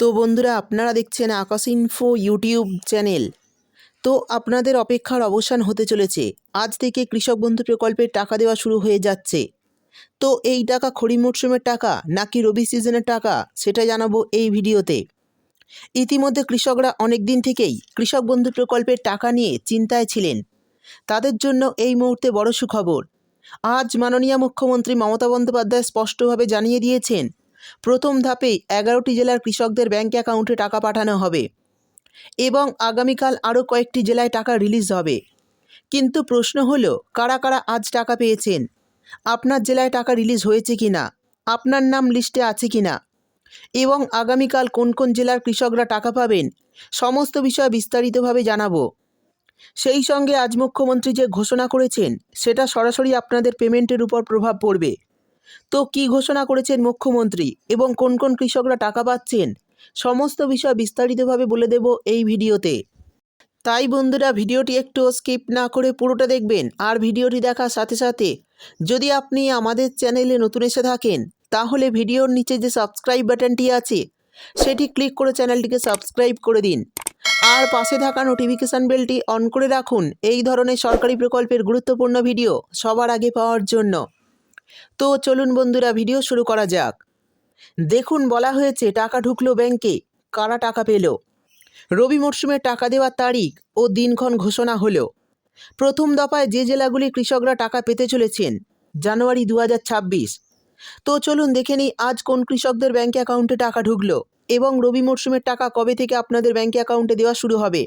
তো বন্ধুরা, আপনারা দেখছেন আকাশ ইনফো ইউটিউব চ্যানেল তো আপনাদের অপেক্ষার অবসান হতে চলেছে। আজ থেকে কৃষক বন্ধু প্রকল্পের টাকা দেওয়া শুরু হয়ে যাচ্ছে। তো এই টাকা খরিফ মরশুমের টাকা নাকি রবি সিজনের টাকা, সেটা জানাব এই ভিডিওতে। ইতিমধ্যে কৃষকরা অনেক দিন থেকেই কৃষক বন্ধু প্রকল্পের টাকা নিয়ে চিন্তায় ছিলেন। তাদের জন্য এই মুহূর্তে বড় সুখবর। আজ মাননীয় মুখ্যমন্ত্রী মমতা বন্দ্যোপাধ্যায় স্পষ্টভাবে জানিয়ে দিয়েছেন প্রথম ধাপেই এগারোটি জেলার কৃষকদের ব্যাঙ্ক অ্যাকাউন্টে টাকা পাঠানো হবে এবং আগামীকাল আরও কয়েকটি জেলায় টাকা রিলিজ হবে। কিন্তু প্রশ্ন হলো, কারা কারা আজ টাকা পেয়েছেন? আপনার জেলায় টাকা রিলিজ হয়েছে কি না আপনার নাম লিস্টে আছে কি না এবং আগামীকাল কোন কোন জেলার কৃষকরা টাকা পাবেন? সমস্ত বিষয় বিস্তারিতভাবে জানাব। সেই সঙ্গে আজ মুখ্যমন্ত্রী যে ঘোষণা করেছেন, সেটা সরাসরি আপনাদের পেমেন্টের উপর প্রভাব পড়বে। তো কি ঘোষণা করেছেন মুখ্যমন্ত্রী এবং কোন কোন কৃষকরা টাকা পাচ্ছেন? সমস্ত বিষয় বিস্তারিতভাবে বলে দেব এই ভিডিওতে। তাই বন্ধুরা, ভিডিওটি একটু স্কিপ না করে পুরোটা দেখবেন আর ভিডিওটি দেখার সাথে সাথে যদি আপনি আমাদের চ্যানেলে নতুন এসে থাকেন, তাহলে ভিডিওর নিচে যে সাবস্ক্রাইব বাটনটি আছে, সেটি ক্লিক করে চ্যানেলটিকে সাবস্ক্রাইব করে দিন। আর পাশে থাকা নোটিফিকেশান বেলটি অন করে রাখুন, এই ধরনের সরকারি প্রকল্পের গুরুত্বপূর্ণ ভিডিও সবার আগে পাওয়ার জন্য। তো চলুন বন্ধুরা, ভিডিও শুরু করা যাক। দেখুন, বলা হয়েছে টাকা ঢুকলো ব্যাংকে, কারা টাকা পেল? রবি মরশুমে টাকা দেওয়ার তারিখ ও দিনক্ষণ ঘোষণা হলো। প্রথম দফায় যে জেলাগুলি কৃষকরা টাকা পেতে চলেছেন, জানুয়ারি দু হাজার ছাব্বিশ। তো চলুন দেখে নিই, আজ কোন কৃষকদের ব্যাঙ্ক অ্যাকাউন্টে টাকা ঢুকলো এবং রবি মরশুমের টাকা কবে থেকে আপনাদের ব্যাঙ্ক অ্যাকাউন্টে দেওয়া শুরু হবে?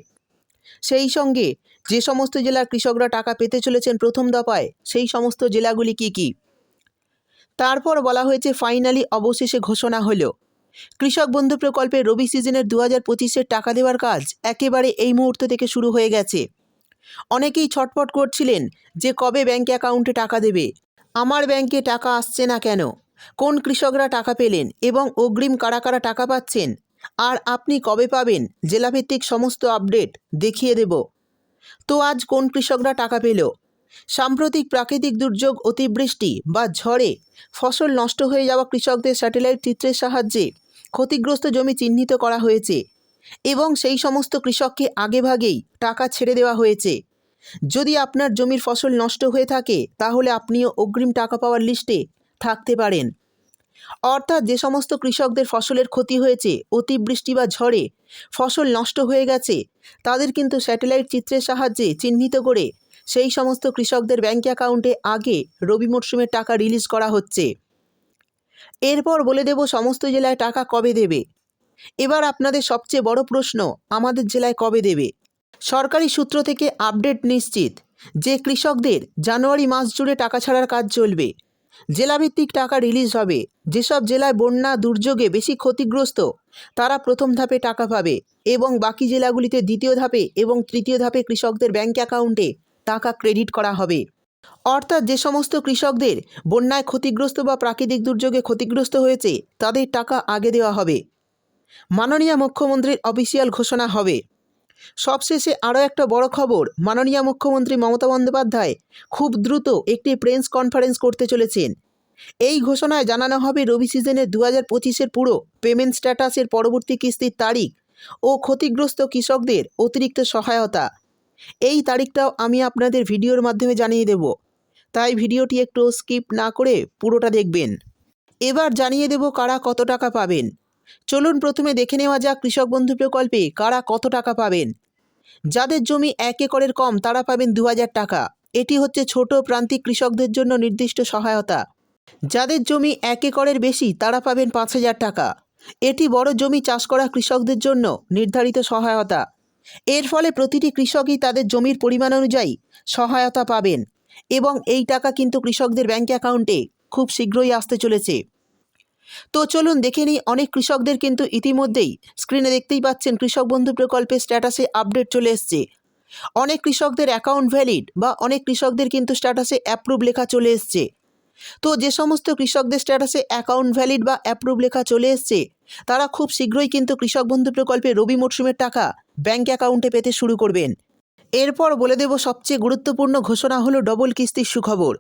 সেই সঙ্গে যে সমস্ত জেলার কৃষকরা টাকা পেতে চলেছেন প্রথম দফায়, সেই সমস্ত জেলাগুলি কি কি? তারপর বলা হয়েছে ফাইনালি অবশেষে ঘোষণা হলো। কৃষক বন্ধু প্রকল্পে রবি সিজনের দু হাজার পঁচিশের টাকা দেওয়ার কাজ একেবারে এই মুহূর্ত থেকে শুরু হয়ে গেছে। অনেকেই ছটফট করছিলেন যে কবে ব্যাঙ্ক অ্যাকাউন্টে টাকা দেবে। আমার ব্যাংকে টাকা আসছে না কেন? কোন কৃষকরা টাকা পেলেন এবং অগ্রিম কারা কারা টাকা পাচ্ছেন? আর আপনি কবে পাবেন? জেলাভিত্তিক সমস্ত আপডেট দেখিয়ে দেব। তো আজ কোন কৃষকরা টাকা পেল? সাম্প্রতিক প্রাকৃতিক দুর্যোগ, অতিবৃষ্টি বা ঝড়ে ফসল নষ্ট হয়ে যাওয়া কৃষকদের স্যাটেলাইট চিত্রের সাহায্যে ক্ষতিগ্রস্ত জমি চিহ্নিত করা হয়েছে এবং সেই সমস্ত কৃষককে আগেভাগেই টাকা ছেড়ে দেওয়া হয়েছে। যদি আপনার জমির ফসল নষ্ট হয়ে থাকে, তাহলে আপনিও অগ্রিম টাকা পাওয়ার লিস্টে থাকতে পারেন। অর্থাৎ যে সমস্ত কৃষকদের ফসলের ক্ষতি হয়েছে, অতিবৃষ্টি বা ঝড়ে ফসল নষ্ট হয়ে গেছে, তাদের কিন্তু স্যাটেলাইট চিত্রের সাহায্যে চিহ্নিত করে সেই সমস্ত কৃষকদের ব্যাঙ্ক অ্যাকাউন্টে আগে রবি মরশুমের টাকা রিলিজ করা হচ্ছে। এরপর বলে দেব সমস্ত জেলায় টাকা কবে দেবে? এবার আপনাদের সবচেয়ে বড় প্রশ্ন, আমাদের জেলায় কবে দেবে? সরকারি সূত্র থেকে আপডেট নিশ্চিত, যে কৃষকদের জানুয়ারি মাস জুড়ে টাকা ছাড়ার কাজ চলবে। জেলাভিত্তিক টাকা রিলিজ হবে, যেসব জেলায় বন্যা দুর্যোগে বেশি ক্ষতিগ্রস্ত, তারা প্রথম ধাপে টাকা পাবে এবং বাকি জেলাগুলিতে দ্বিতীয় ধাপে এবং তৃতীয় ধাপে কৃষকদের ব্যাঙ্ক অ্যাকাউন্টে টাকা ক্রেডিট করা হবে। অর্থাৎ যে সমস্ত কৃষকদের বন্যায় ক্ষতিগ্রস্ত বা প্রাকৃতিক দুর্যোগে ক্ষতিগ্রস্ত হয়েছে, তাদের টাকা আগে দেওয়া হবে। মাননীয় মুখ্যমন্ত্রীর অফিসিয়াল ঘোষণা হবে। সবশেষে আরও একটা বড় খবর, মাননীয় মুখ্যমন্ত্রী মমতা বন্দ্যোপাধ্যায় খুব দ্রুত একটি প্রেস কনফারেন্স করতে চলেছেন। এই ঘোষণায় জানানো হবে রবি সিজনের দু হাজার পঁচিশের পুরো পেমেন্ট স্ট্যাটাসের পরবর্তী কিস্তির তারিখ ও ক্ষতিগ্রস্ত কৃষকদের অতিরিক্ত সহায়তা। এই তারিখটাও আমি আপনাদের ভিডিওর মাধ্যমে জানিয়ে দেব। তাই ভিডিওটি একটু স্কিপ না করে পুরোটা দেখবেন। এবার জানিয়ে দেব কারা কত টাকা পাবেন। চলুন প্রথমে দেখে নেওয়া যাক কৃষক বন্ধু প্রকল্পে কারা কত টাকা পাবেন। যাদের জমি এক একরের কম, তারা পাবেন দু হাজার টাকা। এটি হচ্ছে ছোট প্রান্তিক কৃষকদের জন্য নির্দিষ্ট সহায়তা। যাদের জমি এক একরের বেশি, তারা পাবেন পাঁচ হাজার টাকা। এটি বড় জমি চাষ করা কৃষকদের জন্য নির্ধারিত সহায়তা। এর ফলে প্রতিটি কৃষকই তাদের জমির পরিমাণ অনুযায়ী সহায়তা পাবেন এবং এই টাকা কিন্তু কৃষকদের ব্যাঙ্ক অ্যাকাউন্টে খুব শীঘ্রই আসতে চলেছে। তো চলুন দেখে নিই, অনেক কৃষকদের কিন্তু ইতিমধ্যেই স্ক্রিনে দেখতেই পাচ্ছেন কৃষক বন্ধু প্রকল্পের স্ট্যাটাসে আপডেট চলে এসছে। অনেক কৃষকদের অ্যাকাউন্ট ভ্যালিড বা অনেক কৃষকদের কিন্তু স্ট্যাটাসে অ্যাপ্রুভ লেখা চলে এসছে। তো যে সমস্ত কৃষকদের স্ট্যাটাসে অ্যাকাউন্ট ভ্যালিড বা অ্যাপ্রুভ লেখা চলে এসছে, তারা খুব শীঘ্রই কিন্তু কৃষক বন্ধু প্রকল্পে রবি মরশুমের টাকা ব্যাঙ্ক অ্যাকাউন্টে পেতে শুরু করবেন। এরপর বলে দেব সবচেয়ে গুরুত্বপূর্ণ ঘোষণা হলো ডবল কিস্তির সুখবর।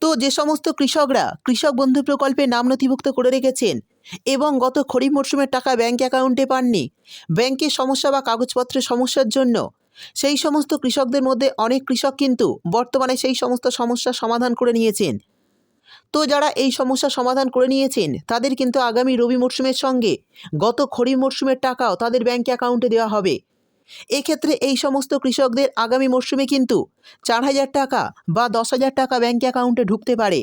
তো যে সমস্ত কৃষকরা কৃষক বন্ধু প্রকল্পে নাম নথিভুক্ত করে রেখেছেন এবং গত খরিফ মরশুমের টাকা ব্যাঙ্ক অ্যাকাউন্টে পাননি ব্যাংকের সমস্যা বা কাগজপত্রের সমস্যার জন্য সেই সমস্ত কৃষকদের মধ্যে অনেক কৃষক কিন্তু বর্তমানে সেই সমস্ত সমস্যার সমাধান করে নিয়েছেন। তো যারা এই সমস্যা সমাধান করে নিয়েছেন, তাদের কিন্তু আগামী রবি মরশুমের সঙ্গে গত খরিফ মরশুমের টাকাও তাদের ব্যাঙ্ক অ্যাকাউন্টে দেওয়া হবে। এক্ষেত্রে এই সমস্ত কৃষকদের আগামী মরশুমে কিন্তু চার হাজার টাকা বা দশ হাজার টাকা ব্যাঙ্ক অ্যাকাউন্টে ঢুকতে পারে।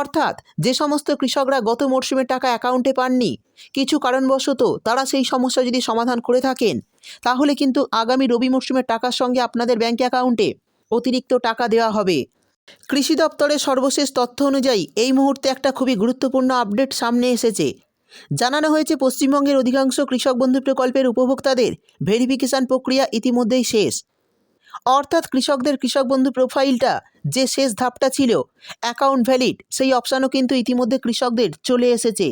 অর্থাৎ যে সমস্ত কৃষকরা গত মরশুমের টাকা অ্যাকাউন্টে পাননি, কিছু কারণবশত তারা সেই সমস্যা যদি সমাধান করে থাকেন, তাহলে কিন্তু আগামী রবি মরশুমের টাকার সঙ্গে আপনাদের ব্যাঙ্ক অ্যাকাউন্টে অতিরিক্ত টাকা দেওয়া হবে। কৃষি দপ্তরের সর্বশেষ তথ্য অনুযায়ী, এই মুহূর্তে একটা খুবই গুরুত্বপূর্ণ আপডেট সামনে এসেছে। জানানো হয়েছে, পশ্চিমবঙ্গের অধিকাংশ কৃষক বন্ধু প্রকল্পের উপভোক্তাদের ভেরিফিকেশন প্রক্রিয়া ইতিমধ্যেই শেষ। অর্থাৎ কৃষকদের কৃষক বন্ধু প্রোফাইলটা যে শেষ ধাপটা ছিল, অ্যাকাউন্ট ভ্যালিড, সেই অপশানও কিন্তু ইতিমধ্যে কৃষকদের চলে এসেছে।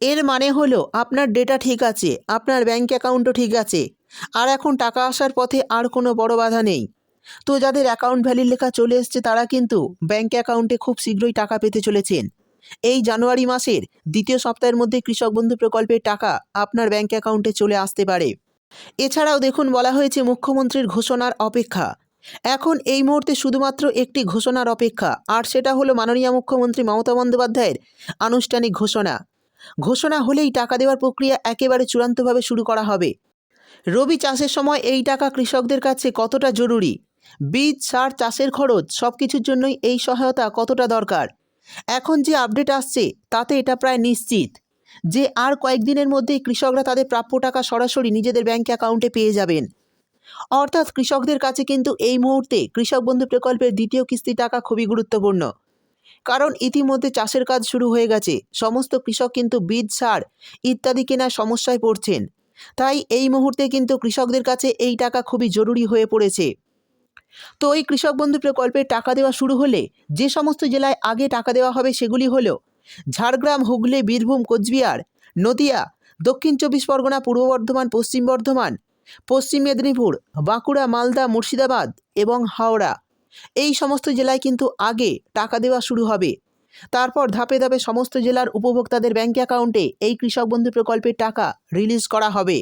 এর মানে হলো, আপনার ডেটা ঠিক আছে, আপনার ব্যাঙ্ক অ্যাকাউন্টও ঠিক আছে, আর এখন টাকা আসার পথে আর কোনো বড় বাধা নেই। তো যাদের অ্যাকাউন্ট ভ্যালির লেখা চলে এসছে তারা কিন্তু ব্যাঙ্ক অ্যাকাউন্টে খুব শীঘ্রই টাকা পেতে চলেছেন। এই জানুয়ারি মাসের দ্বিতীয় সপ্তাহের মধ্যে কৃষক বন্ধু প্রকল্পের টাকা আপনার ব্যাঙ্ক অ্যাকাউন্টে চলে আসতে পারে। এছাড়াও দেখুন, বলা হয়েছে মুখ্যমন্ত্রীর ঘোষণার অপেক্ষা। এখন এই মুহূর্তে শুধুমাত্র একটি ঘোষণার অপেক্ষা, আর সেটা হলো মাননীয় মুখ্যমন্ত্রী মমতা বন্দ্যোপাধ্যায়ের আনুষ্ঠানিক ঘোষণা। ঘোষণা হলেই টাকা দেওয়ার প্রক্রিয়া একেবারে চূড়ান্তভাবে শুরু করা হবে। রবি চাষের সময় এই টাকা কৃষকদের কাছে কতটা জরুরি? বীজ, সার, চাষের খরচ সব কিছুর জন্যই এই সহায়তা কতটা দরকার? এখন যে আপডেট আসছে, তাতে এটা প্রায় নিশ্চিত। যে আর কয়েকদিনের মধ্যেই কৃষকরা তাদের প্রাপ্য টাকা সরাসরি নিজেদের ব্যাঙ্ক অ্যাকাউন্টে পেয়ে যাবেন। অর্থাৎ কৃষকদের কাছে কিন্তু এই মুহূর্তে কৃষক বন্ধু প্রকল্পের দ্বিতীয় কিস্তি টাকা খুবই গুরুত্বপূর্ণ। কারণ ইতিমধ্যে চাষের কাজ শুরু হয়ে গেছে, সমস্ত কৃষক কিন্তু বীজ, সার ইত্যাদি কেনার সমস্যায় পড়ছেন। তাই এই মুহূর্তে কিন্তু কৃষকদের কাছে এই টাকা খুবই জরুরি হয়ে পড়েছে। তো এই কৃষক বন্ধু প্রকল্পের টাকা দেওয়া শুরু হলে যে সমস্ত জেলায় আগে টাকা দেওয়া হবে সেগুলি হল ঝাড়গ্রাম, হুগলি, বীরভূম, কোচবিহার, নদিয়া, দক্ষিণ চব্বিশ পরগনা, পূর্ব বর্ধমান, পশ্চিম বর্ধমান, পশ্চিম মেদিনীপুর, বাঁকুড়া, মালদা, মুর্শিদাবাদ এবং হাওড়া। এই সমস্ত জেলায় কিন্তু আগে টাকা দেওয়া শুরু হবে। তারপর ধাপে ধাপে সমস্ত জেলার উপভোক্তাদের ব্যাঙ্ক অ্যাকাউন্টে এই কৃষক বন্ধু প্রকল্পের টাকা রিলিজ করা হবে।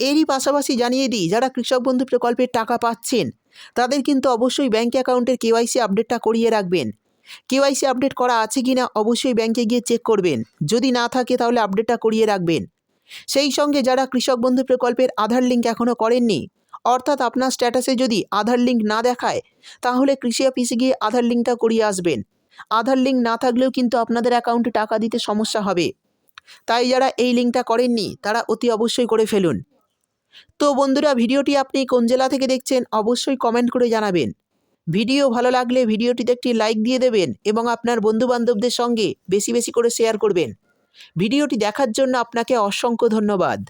এরই পাশাপাশি জানিয়ে দিই, যারা কৃষক বন্ধু প্রকল্পের টাকা পাচ্ছেন, তাদের কিন্তু অবশ্যই ব্যাঙ্ক অ্যাকাউন্টের কেওয়াইসি আপডেটটা করিয়ে রাখবেন। কেওয়াইসি আপডেট করা আছে কি না অবশ্যই ব্যাংকে গিয়ে চেক করবেন। যদি না থাকে তাহলে আপডেটটা করিয়ে রাখবেন। সেই সঙ্গে যারা কৃষক বন্ধু প্রকল্পের আধার লিঙ্ক এখনও করেননি, অর্থাৎ আপনার স্ট্যাটাসে যদি আধার লিঙ্ক না দেখায়, তাহলে কৃষি অফিসে গিয়ে আধার লিঙ্কটা করিয়ে আসবেন। আধার লিঙ্ক না থাকলেও কিন্তু আপনাদের অ্যাকাউন্টে টাকা দিতে সমস্যা হবে। তাই যারা এই লিঙ্কটা করেননি, তারা অতি অবশ্যই করে ফেলুন। তো বন্ধুরা, ভিডিওটি আপনি কোন জেলা থেকে দেখছেন অবশ্যই কমেন্ট করে জানাবেন। ভিডিও ভালো লাগলে ভিডিওটিতে একটি লাইক দিয়ে দেবেন এবং আপনার বন্ধুবান্ধবদের সঙ্গে বেশি বেশি করে শেয়ার করবেন। ভিডিওটি দেখার জন্য আপনাকে অসংখ্য ধন্যবাদ।